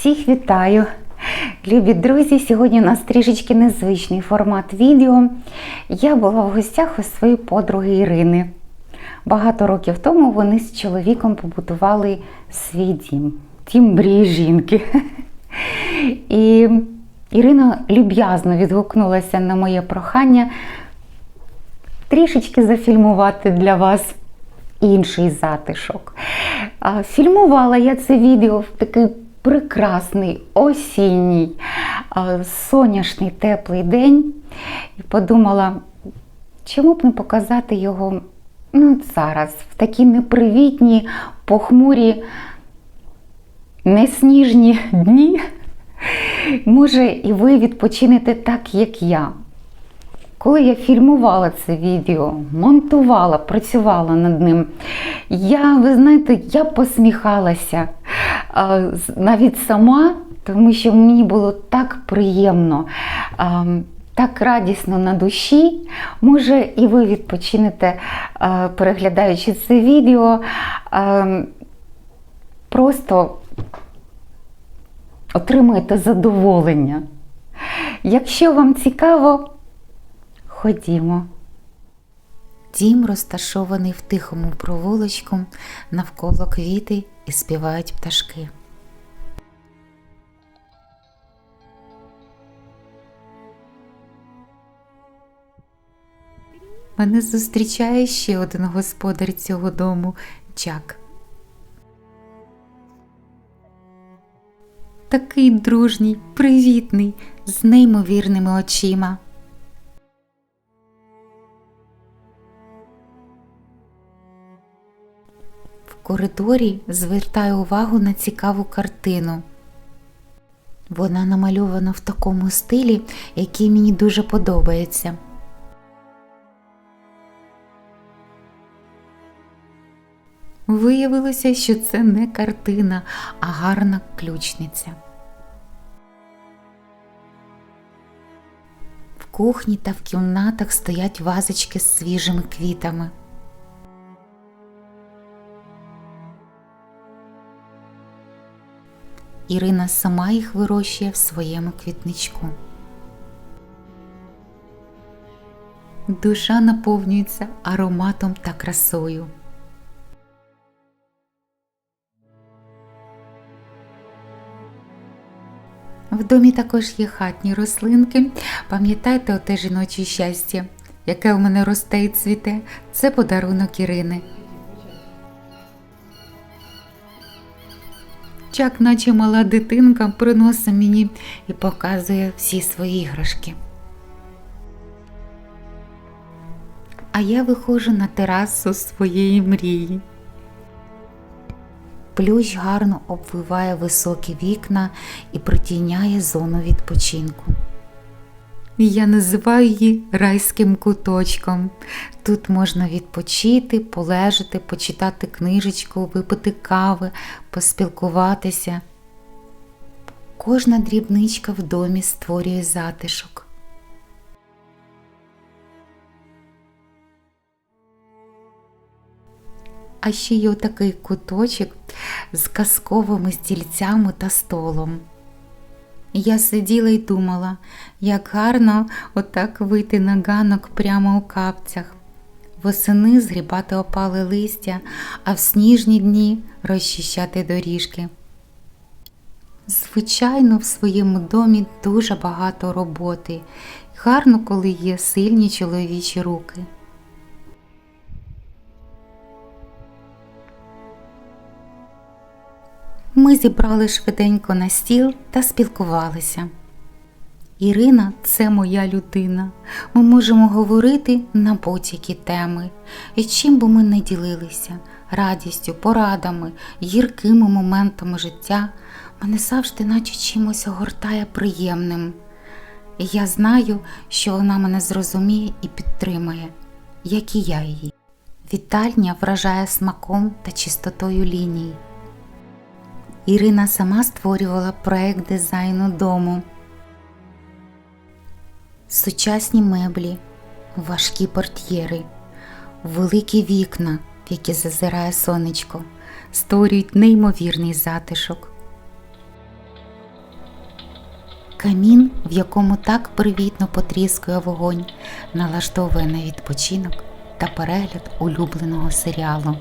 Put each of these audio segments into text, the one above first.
Всіх вітаю! Любі друзі! Сьогодні у нас трішечки незвичний формат відео. Я була в гостях у своєї подруги Ірини. Багато років тому вони з чоловіком побудували свій дім. Дім мрії жінки. І Ірина люб'язно відгукнулася на моє прохання трішечки зафільмувати для вас інший затишок. Фільмувала я це відео в такий прекрасний осінній, сонячний теплий день і подумала, чому б не показати його ну, зараз, в такі непривітні, похмурі, несніжні дні. Може, і ви відпочинете так, як я. Коли я фільмувала це відео, монтувала, працювала над ним, я, ви знаєте, я посміхалася навіть сама, тому що мені було так приємно, так радісно на душі. Може, і ви відпочинете, переглядаючи це відео, просто отримаєте задоволення. Якщо вам цікаво, Ходімо. Дім розташований в тихому провулочку, навколо квіти і співають пташки. Мене зустрічає ще один господар цього дому Джак. Такий дружній, привітний, з неймовірними очима. Коридорі звертаю увагу на цікаву картину. Вона намальована в такому стилі, який мені дуже подобається. Виявилося, що це не картина, а гарна ключниця. В кухні та в кімнатах стоять вазочки з свіжими квітами. Ірина сама їх вирощує в своєму квітничку. Душа наповнюється ароматом та красою. В домі також є хатні рослинки. Пам'ятайте оте жіноче щастя, яке у мене росте і цвіте, це подарунок Ірини. Чак, наче мала дитинка, приносить мені і показує всі свої іграшки. А я виходжу на терасу своєї мрії. Плющ гарно обвиває високі вікна і притіняє зону відпочинку. Я називаю її райським куточком. Тут можна відпочити, полежати, почитати книжечку, випити кави, поспілкуватися. Кожна дрібничка в домі створює затишок. А ще є отакий куточок з казковими стільцями та столом. Я сиділа і думала, як гарно отак вийти на ганок прямо у капцях, восени згрібати опале листя, а в сніжні дні розчищати доріжки. Звичайно, в своєму домі дуже багато роботи. Гарно, коли є сильні чоловічі руки. Ми зібрали швиденько на стіл та спілкувалися. Ірина це моя людина. Ми можемо говорити на будь-які теми. І чим би ми не ділилися радістю, порадами, гіркими моментами життя, мене завжди, наче чимось огортає приємним. І я знаю, що вона мене зрозуміє і підтримає, як і я її. Вітальня вражає смаком та чистотою ліній. Ірина сама створювала проект дизайну дому. Сучасні меблі, важкі портьєри, великі вікна, в які зазирає сонечко, створюють неймовірний затишок. Камін, в якому так привітно потріскує вогонь, налаштовує на відпочинок та перегляд улюбленого серіалу.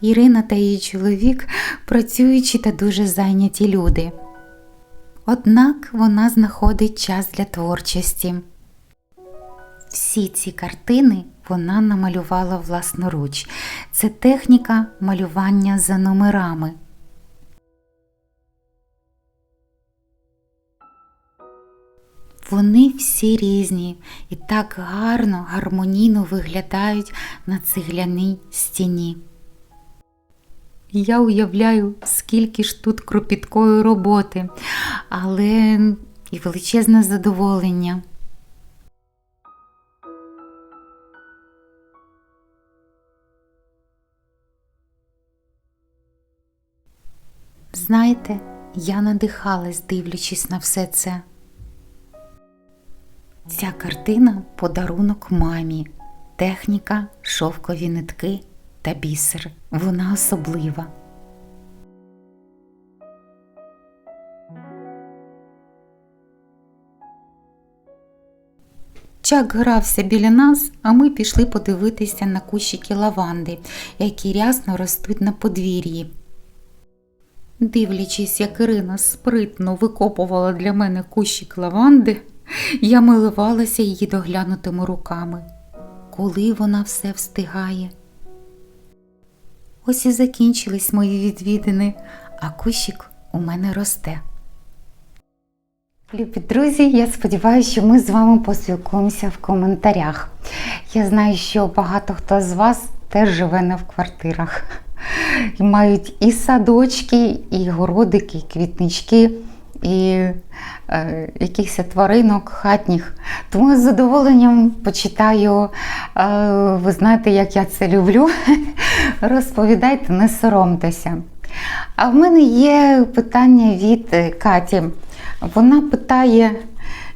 Ірина та її чоловік працюючі та дуже зайняті люди. Однак вона знаходить час для творчості. Всі ці картини вона намалювала власноруч. Це техніка малювання за номерами. Вони всі різні і так гарно, гармонійно виглядають на цегляній стіні. Я уявляю, скільки ж тут кропіткої роботи, але і величезне задоволення. Знаєте, я надихалась, дивлячись на все це. Ця картина подарунок мамі, техніка, шовкові нитки та бісер. Вона особлива. Чак грався біля нас, а ми пішли подивитися на кущики лаванди, які рясно ростуть на подвір'ї. Дивлячись, як Ірина спритно викопувала для мене кущик лаванди, я милувалася її доглянутими руками. Коли вона все встигає. Ось і закінчились мої відвідини, а кущик у мене росте. Любі друзі, я сподіваюся, що ми з вами поспілкуємося в коментарях. Я знаю, що багато хто з вас теж живе не в квартирах. І мають і садочки, і городики, і квітнички, і е, якихось тваринок хатніх. Тому з задоволенням почитаю, е, ви знаєте, як я це люблю. Розповідайте, не соромтеся. А в мене є питання від Каті. Вона питає,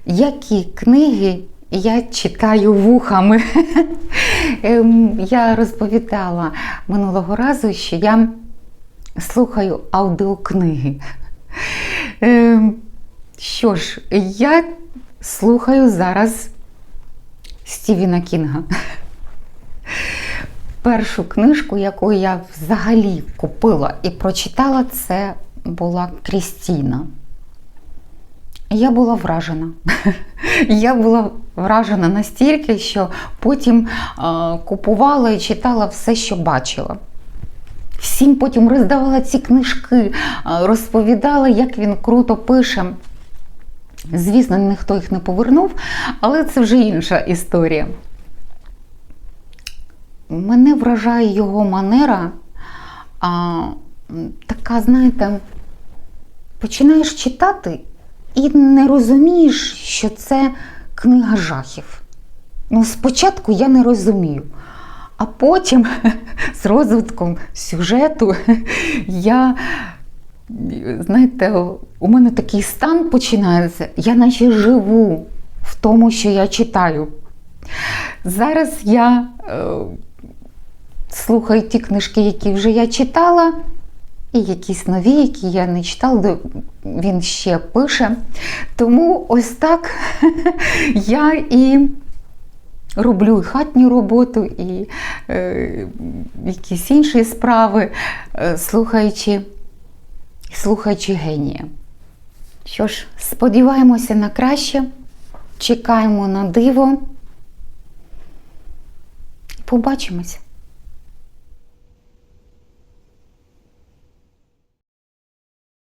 які книги я читаю вухами. Ем, Я розповідала минулого разу, що я слухаю аудіокниги. Ем, Що ж, я слухаю зараз Стівена Кінга. Першу книжку, яку я взагалі купила і прочитала, це була Крістіна. Я була вражена. Я була вражена настільки, що потім е, купувала і читала все, що бачила. Всім потім роздавала ці книжки, е, розповідала, як він круто пише. Звісно, ніхто їх не повернув, але це вже інша історія. Мене вражає його манера, а, така, знаєте, починаєш читати і не розумієш, що це книга жахів. Ну, спочатку я не розумію, а потім з розвитком сюжету я, знаєте, у мене такий стан починається, я наче живу в тому, що я читаю. Зараз я е, слухаю ті книжки, які вже я читала, і якісь нові, які я не читала, він ще пише. Тому ось так я і роблю і хатню роботу, і е, якісь інші справи, е, слухаючи, слухаючи генія. Що ж, сподіваємося на краще, чекаємо на диво. Побачимось.